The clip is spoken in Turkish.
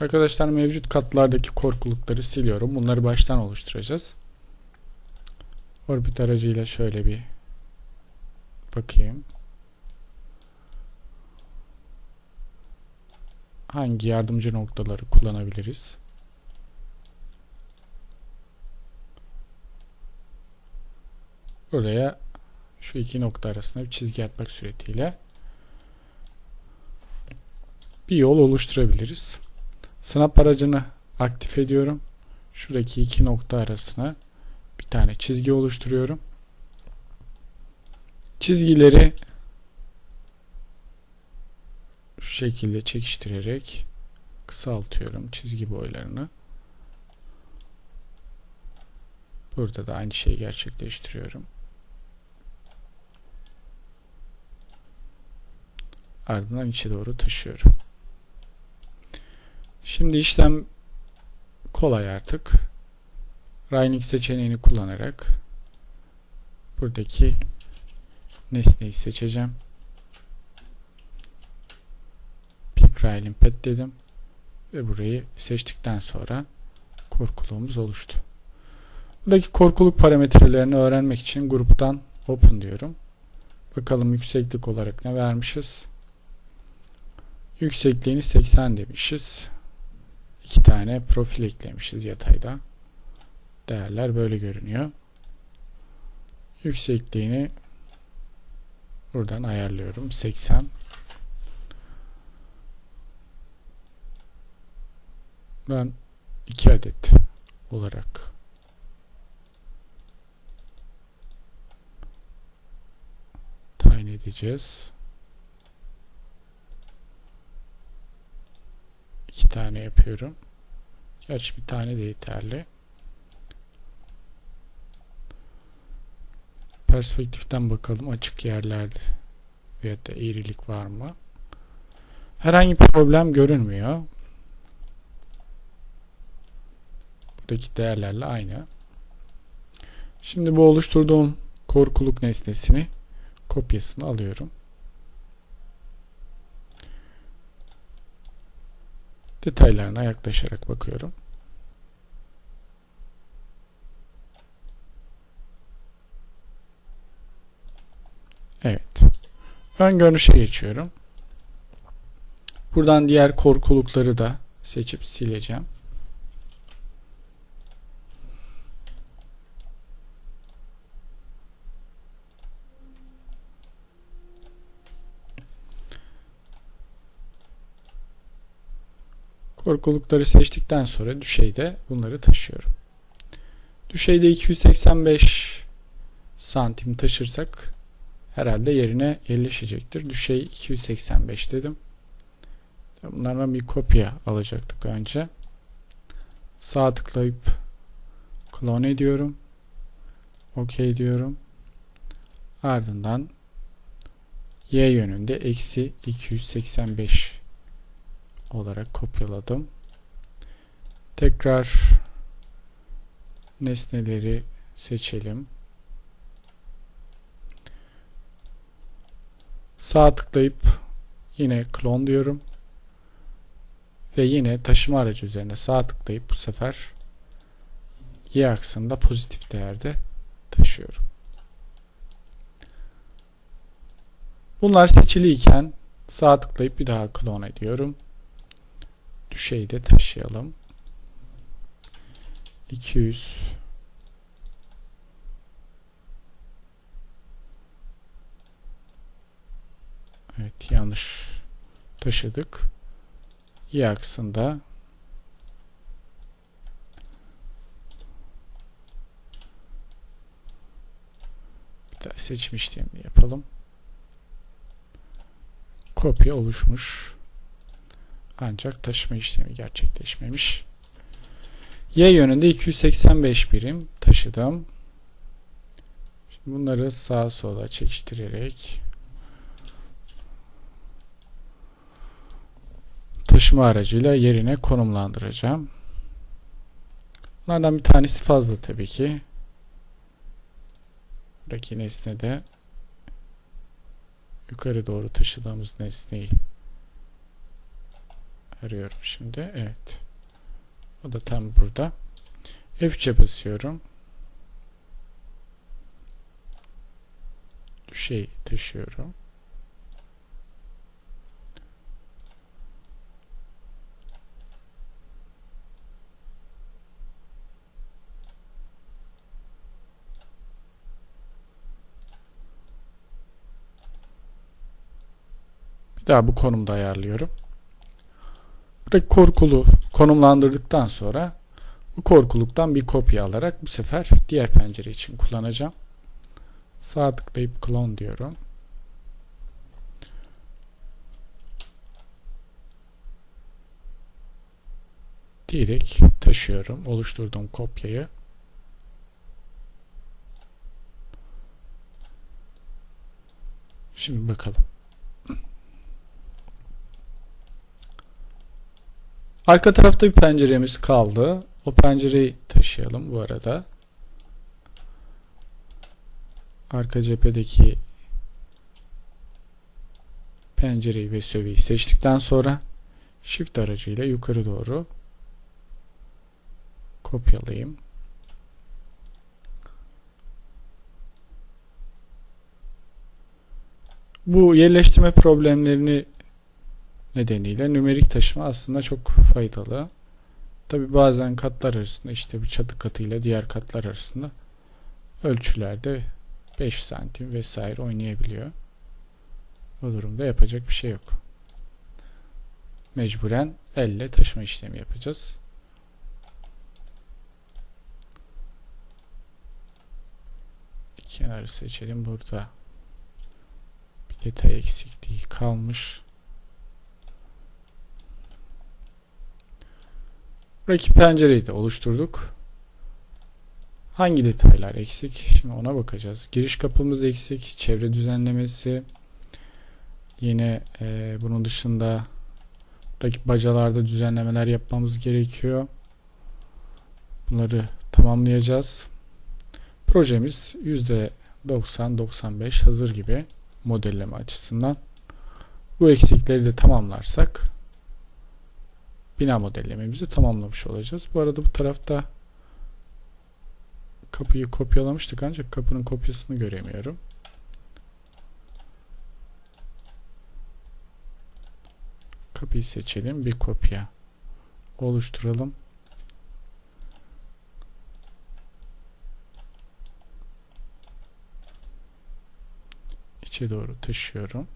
Arkadaşlar mevcut katlardaki korkulukları siliyorum. Bunları baştan oluşturacağız. Orbit aracıyla şöyle bir bakayım. Hangi yardımcı noktaları kullanabiliriz? Buraya şu iki nokta arasında bir çizgi atmak suretiyle bir yol oluşturabiliriz. Snap aracını aktif ediyorum. Şuradaki iki nokta arasına bir tane çizgi oluşturuyorum. Çizgileri şu şekilde çekiştirerek kısaltıyorum çizgi boylarını. Burada da aynı şeyi gerçekleştiriyorum. Ardından içe doğru taşıyorum. Şimdi işlem kolay artık. Reining seçeneğini kullanarak buradaki nesneyi seçeceğim. Pick Rail'in pet dedim ve burayı seçtikten sonra korkuluğumuz oluştu. Buradaki korkuluk parametrelerini öğrenmek için gruptan open diyorum. Bakalım yükseklik olarak ne vermişiz. Yüksekliğini 80 demişiz. İki tane profil eklemişiz yatayda. Değerler böyle görünüyor. Yüksekliğini buradan ayarlıyorum. 80. Ben 2 adet olarak tayin edeceğiz. İki tane yapıyorum. Gerçi bir tane de yeterli. Perspektiften bakalım açık yerlerde veyahut da eğrilik var mı? Herhangi bir problem görünmüyor. Buradaki değerlerle aynı. Şimdi bu oluşturduğum korkuluk nesnesini kopyasını alıyorum. Detaylarına yaklaşarak bakıyorum. Evet. Ön görünüşe geçiyorum. Buradan diğer korkulukları da seçip sileceğim. Korkulukları seçtikten sonra düşeyde bunları taşıyorum. Düşeyde 285 santim taşırsak herhalde yerine yerleşecektir. Düşey 285 dedim. Bunlardan bir kopya alacaktık önce. Sağ tıklayıp klon ediyorum. OK diyorum. Ardından Y yönünde eksi 285 olarak kopyaladım. Tekrar nesneleri seçelim. Sağ tıklayıp yine klon diyorum. Ve yine taşıma aracı üzerine sağ tıklayıp bu sefer y aksında pozitif değerde taşıyorum. Bunlar seçiliyken sağ tıklayıp bir daha klon ediyorum. Düşeyi de taşıyalım. 200 Evet yanlış taşıdık. Y aksında işlemini yapalım. Kopya oluşmuş. Ancak taşıma işlemi gerçekleşmemiş. Y yönünde 285 birim taşıdım. Şimdi bunları sağa sola çekiştirerek taşıma aracıyla yerine konumlandıracağım. Bunlardan bir tanesi fazla tabii ki. Buradaki nesne de yukarı doğru taşıdığımız nesneyi arıyorum şimdi. Evet. O da tam burada. F3'e basıyorum. Düşey taşıyorum. Bir daha bu konumda ayarlıyorum. Buradaki korkulu konumlandırdıktan sonra bu korkuluktan bir kopya alarak bu sefer diğer pencere için kullanacağım. Sağ tıklayıp clone diyorum. Direkt taşıyorum oluşturduğum kopyayı. Şimdi bakalım. Arka tarafta bir penceremiz kaldı. O pencereyi taşıyalım bu arada. Arka cephedeki pencereyi ve söveyi seçtikten sonra Shift aracıyla yukarı doğru kopyalayayım. Bu yerleştirme problemlerini nedeniyle nümerik taşıma aslında çok faydalı. Tabi bazen katlar arasında işte bir çatı katıyla diğer katlar arasında ölçülerde 5 santim vesaire oynayabiliyor. O durumda yapacak bir şey yok. Mecburen elle taşıma işlemi yapacağız. Kenarı seçelim. Burada bir detay eksikliği kalmış. Buradaki pencereyi de oluşturduk. Hangi detaylar eksik? Şimdi ona bakacağız. Giriş kapımız eksik. Çevre düzenlemesi. Yine e, bunun dışında buradaki bacalarda düzenlemeler yapmamız gerekiyor. Bunları tamamlayacağız. Projemiz %90-95 hazır gibi modelleme açısından. Bu eksikleri de tamamlarsak bina modellememizi tamamlamış olacağız. Bu arada bu tarafta kapıyı kopyalamıştık ancak kapının kopyasını göremiyorum. Kapıyı seçelim. Bir kopya oluşturalım. İçe doğru taşıyorum.